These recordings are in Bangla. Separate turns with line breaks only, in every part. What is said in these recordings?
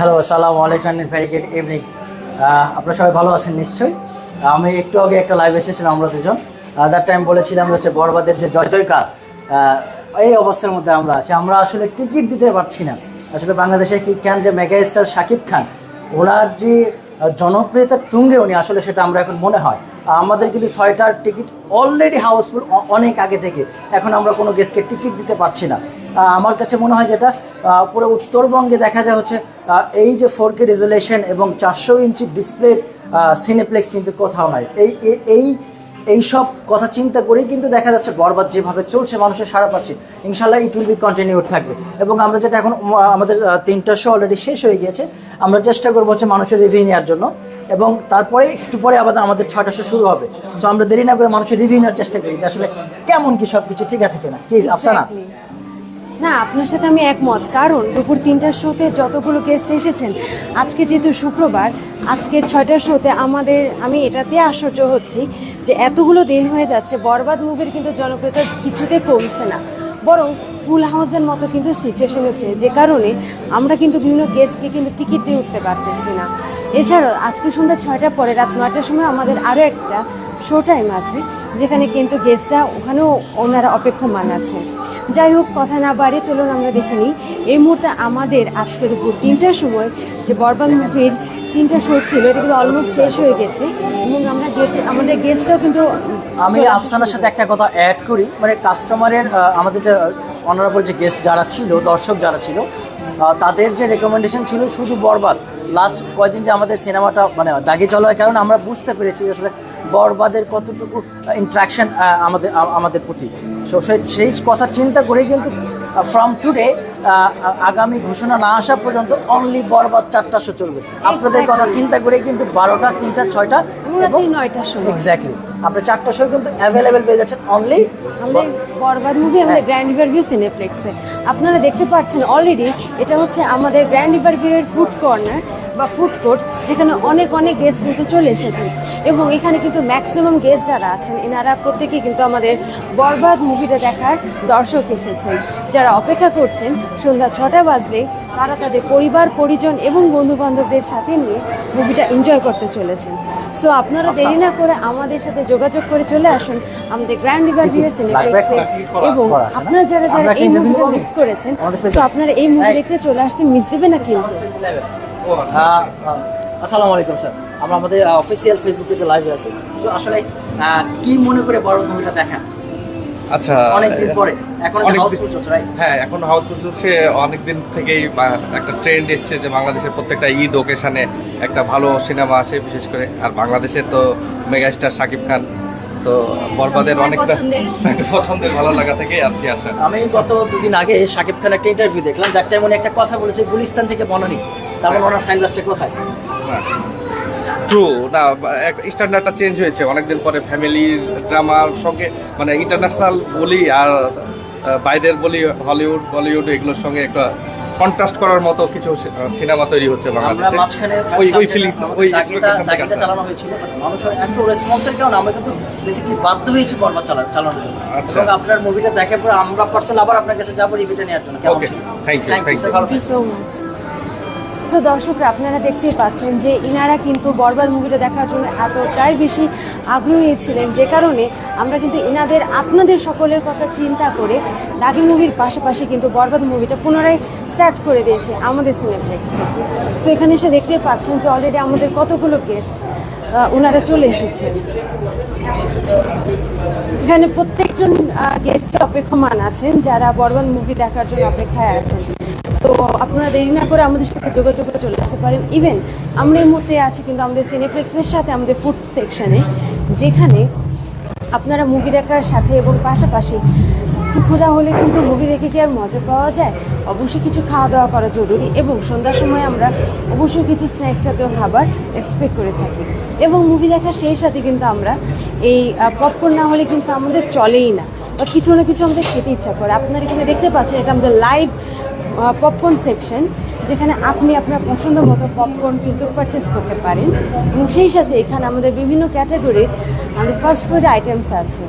হ্যালো আসসালামু আলাইকুম ভেরি গুড ইভিনিং আপনারা সবাই ভালো আছেন নিশ্চয়ই? আমি একটু আগে একটা লাইভ এসেছিলাম আমরা দুজন। দ্যাট টাইম বলেছিলাম হচ্ছে বরবাদের যে জয় জয়কার এই অবস্থার মধ্যে আমরা আছি। আমরা আসলে টিকিট দিতে পারছি না। আসলে বাংলাদেশের কি ক্যান যে মেগা স্টার শাকিব খান ওনার যে আহ, জনপ্রিয়তার তুঙ্গে উনি আসলে সেটা আমরা এখন মনে হয়। আমাদের কিন্তু ছয়টার টিকিট অলরেডি হাউসফুল অনেক আগে থেকে। এখন আমরা কোনো গেস্টকে টিকিট দিতে পারছি না। আমার কাছে মনে হয় যেটা পুরো উত্তরবঙ্গে দেখা যায় হচ্ছে এই যে ফোর কে রেজুলেশন এবং চারশো ইঞ্চি ডিসপ্লে সিনেপ্লেক্স কিন্তু কোথাও নাই। এই, এই- এই সব কথা চিন্তা করেই কিন্তু দেখা যাচ্ছে বরবাদ যেভাবে চলছে, মানুষের সারা পাচ্ছে। ইনশাল্লাহ ইট উইল বি কন্টিনিউড থাকবে। এবং আমরা যেটা এখন আমাদের তিনটা শো অলরেডি শেষ হয়ে গিয়েছে, আমরা চেষ্টা করব হচ্ছে মানুষের রিভিউ নেওয়ার জন্য। এবং তারপরে, একটু পরে আবার আমাদের ছয়টা শো শুরু হবে। সো আমরা দেরি না করে মানুষের রিভিউ নেওয়ার চেষ্টা করি যে আসলে কেমন কি সব কিছু ঠিক আছে কিনা। কি, আফসানা.
না, আপনার সাথে আমি একমত। কারণ দুপুর তিনটার শোতে যতগুলো গেস্ট এসেছেন, আজকে যেহেতু শুক্রবার, আজকের ছয়টার শোতে আমাদের, আমি এটাতে আশ্চর্য হচ্ছি যে এতগুলো দিন হয়ে যাচ্ছে, বরবাদ মুভির কিন্তু জনপ্রিয়তা কিছুতে কমছে না। বরং ফুল হাউসের মতো কিন্তু সিচুয়েশন হচ্ছে, যে কারণে আমরা কিন্তু বিভিন্ন গেস্টকে কিন্তু টিকিট দিয়ে উঠতে পারতেছি না। এছাড়াও, আজকে সন্ধ্যা ছয়টার পরে রাত নয়টার সময় আমাদের আরও একটা শো টাইম আছে। যেখানে কিন্তু গেস্টরা ওখানেও ওনারা অপেক্ষমান আছেন। যাই হোক কথা না বাড়িয়ে চলুন আমরা দেখে নিই। এই মুহূর্তে আমাদের আজকে দুপুর তিনটার সময় যে বরবাদ মুভির তিনটা শো ছিল এটা কিন্তু অলমোস্ট শেষ হয়ে গেছে এবং আমরা আমাদের গেস্টরাও কিন্তু
আমি আফসানার সাথে একটা কথা অ্যাড করি। মানে কাস্টমারের আমাদের যে অনারেবল যে গেস্ট যারা ছিল দর্শক যারা ছিল তাদের যে রেকমেন্ডেশন ছিল শুধু বরবাদ। লাস্ট কয়েকদিন যে আমাদের সিনেমাটা মানে দাগে চলার কারণে আমরা বুঝতে পেরেছি যে আসলে বরবাদের কতটুকু ইন্ট্রাকশন আমাদের আমাদের প্রতি। সো সেই- কথা চিন্তা করেই কিন্তু ফ্রম টুডে আগামী ঘোষণা না আসা পর্যন্ত অনলি বরবাদ চারটা শো চলবে। আপনাদের কথা চিন্তা করে কিন্তু বারোটা তিনটা ছয়টা
এবং রাত্রি নয়টার
এক্স্যাক্টলি আপনি চারটা শো কিন্তু অ্যাভেলেবেল পেয়ে যাচ্ছেন অনলি
আমাদের বরবাদ মুভি আমাদের গ্র্যান্ড রিভারভিউ সিনেপ্লেক্সে আপনারা দেখতে পাচ্ছেন অলরেডি এটা হচ্ছে আমাদের গ্র্যান্ড রিভারভিউয়ের ফুড কর্নার বা ফুড কোর্ট যেখানে অনেক অনেক গেস্ট কিন্তু চলে এসেছেন। এবং এখানে কিন্তু ম্যাক্সিমাম গেস্ট যারা আছেন এনারা প্রত্যেকেই কিন্তু আমাদের বরবাদ মুভিটা দেখার দর্শক এসেছেন। যারা অপেক্ষা করছেন সন্ধ্যা ছটা বাজলে তারা তাদের পরিবার পরিজন এবং বন্ধু বান্ধবদের সাথে নিয়ে মুভিটা এনজয় করতে চলেছেন। সো আপনারা দেরি না করে আমাদের সাথে যোগাযোগ করে চলে আসুন আমাদের গ্র্যান্ড রিভার ভিউ সিনেপ্লেক্সে এবং? আপনারা যারা যারা এই মুভিটা মিস করেছেন সো আপনারা এই মুভি দেখতে চলে আসতে মিস দেবে না কিন্তু?
আসসালামু আলাইকুম স্যার। আমরা আমাদের অফিসিয়াল ফেসবুক পেজে লাইভে আছি। তো আসলে কি মনে করে বড় মুভিটা দেখা
আচ্ছা
অনেকদিন পরে। এখন হাউসফুল চলছে রাইট
হ্যাঁ এখন হাউসফুল চলছে। অনেকদিন থেকেই একটা ট্রেন্ড এসছে যে বাংলাদেশের প্রত্যেকটা ঈদ ওকেশনে একটা ভালো সিনেমা আসে বিশেষ করে। আর বাংলাদেশের তো মেগাস্টার শাকিব খান। তো বরবাদের অনেকটা একটা পছন্দের ভালো লাগা থেকে আর কি আসা।
আমি গত দুদিন আগে শাকিব খান একটা ইন্টারভিউ দেখলাম। যার টাইম উনি একটা কথা বলেছে গুলিস্তান থেকে বনানি। তারপর ওনার ফ্যান বাসটা কোথায়?
ট্রু না স্ট্যান্ডার্ডটা চেঞ্জ হয়েছে। অনেকদিন পরে ফ্যামিলির ড্রামার সঙ্গে মানে ইন্টারন্যাশনাল বলি আর বাইরের বলি হলিউড বলিউড এগুলোর সঙ্গে একটা কন্ট্রাস্ট করার মতো কিছু সিনেমা তৈরি হচ্ছে বাংলাদেশে। ওই ওই ফিলিংস ওই এক্সপেকটেশন থেকে
চালানো হয়েছিল। মানুষের এত রেসপন্সের কারণে আমরা কিন্তু বেসিক্যালি বাধ্য হয়েছি পর্বত চালা চালানোর জন্য।
আচ্ছা।
এবং আপনার মুভিটা দেখার পর আমরা পার্সোনাল আবার আপনার কাছে যাব রিভিউটা নেওয়ার জন্য। কেমন thank you
thank you so much so দর্শকরা, আপনারা দেখতেই পাচ্ছেন যে ইনারা কিন্তু বরবাদ মুভিটা দেখার জন্য এতটাই বেশি আগ্রহী ছিলেন যে কারণে আমরা কিন্তু ইনাদের, আপনাদের সকলের কথা চিন্তা করে দাগি মুভির পাশাপাশি কিন্তু বরবাদ মুভিটা পুনরায় স্টার্ট করে দিয়েছে আমাদের সিনেপ্লেক্সে সো এখানে এসে দেখতে পাচ্ছেন যে অলরেডি আমাদের কতগুলো গেস্ট ওনারা চলে এসেছেন। এখানে প্রত্যেকজন গেস্ট অপেক্ষমান আছেন যারা বরবাদ মুভি দেখার জন্য অপেক্ষায় আছেন। তো আপনারা দেরি না করে আমাদের সাথে যোগাযোগ করে চলে আসতে পারেন। ইভেন আমরা এই মুহূর্তে আছি কিন্তু আমাদের সিনেপ্লেক্সের সাথে আমাদের ফুড সেকশানে যেখানে আপনারা মুভি দেখার সাথে এবং পাশাপাশি ক্ষুধা হলে কিন্তু মুভি দেখে কি আর মজা পাওয়া যায়? অবশ্যই কিছু খাওয়া দাওয়া করা জরুরি এবং সন্ধ্যার সময় আমরা অবশ্যই কিছু স্ন্যাক্স জাতীয় খাবার এক্সপেক্ট করে থাকি। এবং মুভি দেখার সেই সাথে কিন্তু আমরা এই পপকর্ন না হলে কিন্তু আমাদের চলেই না বা কিছু না কিছু আমাদের খেতে ইচ্ছা করে। আপনারা এখানে দেখতে পাচ্ছেন এটা আমাদের লাইভ পপকর্ন সেকশন যেখানে আপনি আপনার পছন্দ মতো পপকর্ন কিন্তু পারচেস করতে পারেন। এবং সেই সাথে এখানে আমাদের বিভিন্ন ক্যাটাগরির আমাদের ফাস্ট ফুড আইটেমস আছে,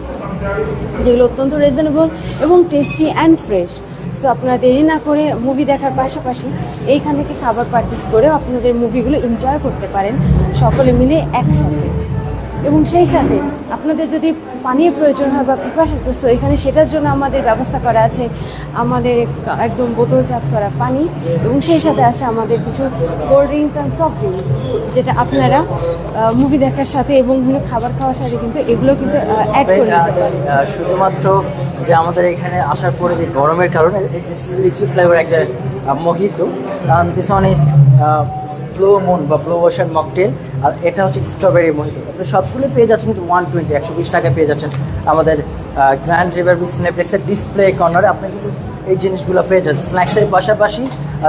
যেগুলো অত্যন্ত রিজনেবল এবং টেস্টি অ্যান্ড ফ্রেশ সো আপনারা দেরি না করে মুভি দেখার পাশাপাশি এইখান থেকে খাবার পারচেস করেও আপনাদের মুভিগুলো এনজয় করতে পারেন। সকলে মিলে একসাথে। এবং সেই সাথে আপনাদের যদি পানির প্রয়োজন হয় বা পিপাসার্থ তো এখানে সেটার জন্য আমাদের ব্যবস্থা করা আছে। আমাদের একদম বোতলজাত করা পানি এবং সেই সাথে আছে আমাদের কিছু cold drinks and soft drinks যেটা আপনারা মুভি দেখার সাথে এবং খাবার খাওয়ার সাথে কিন্তু এগুলো কিন্তু অ্যাড করে
শুধুমাত্র যে আমাদের এখানে আসার পরে যে গরমের কারণে দিস লিচি ফ্লেভার একটা mojito this one is blue moon বা ব্লো ওশান মকটেল আর এটা হচ্ছে স্ট্রবেরি মোহিত আপনি সবগুলো পেয়ে যাচ্ছেন কিন্তু ওয়ান টোয়েন্টি একশো বিশ টাকায় পেয়ে যাচ্ছেন আমাদের গ্র্যান্ড রিভার বিচ সিনেপ্লেক্সের ডিসপ্লে কর্নারে আপনি কিন্তু এই জিনিসগুলো পেয়ে যাচ্ছেন। স্ন্যাক্সের পাশাপাশি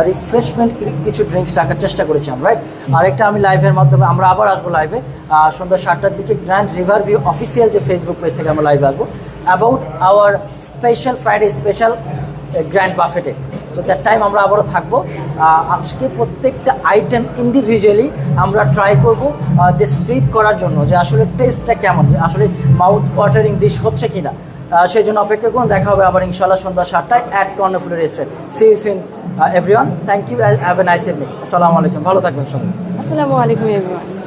রিফ্রেশমেন্ট কিছু ড্রিঙ্কস রাখার চেষ্টা করেছি আমরা রাইট আরেকটা আমি লাইভের মাধ্যমে আমরা আবার আসব লাইভে সন্ধ্যা সাতটার দিকে গ্র্যান্ড রিভার ভিউ অফিসিয়াল যে ফেসবুক পেজ থেকে আমরা লাইভে আসব। About our special Friday special grand বাফেটে so that time আমরা আবারও থাকব। আজকে প্রত্যেকটা আইটেম ইন্ডিভিজুয়ালি আমরা ট্রাই করব ডিসক্রিপ করার জন্য যে আসলে টেস্টটা কেমন আসলে মাউথ ওয়াটারিং ডিশ হচ্ছে কি না সেই জন্য অপেক্ষা করুন, দেখা হবে আবার ইনশাল্লাহ সন্ধ্যা সাতটায় at কর্ণফুলের restaurant see you soon everyone thank you have a nice evening আসসালামু আলাইকুম, ভালো থাকবেন সবাই।
আসসালামু আলাইকুম এভরিওয়ান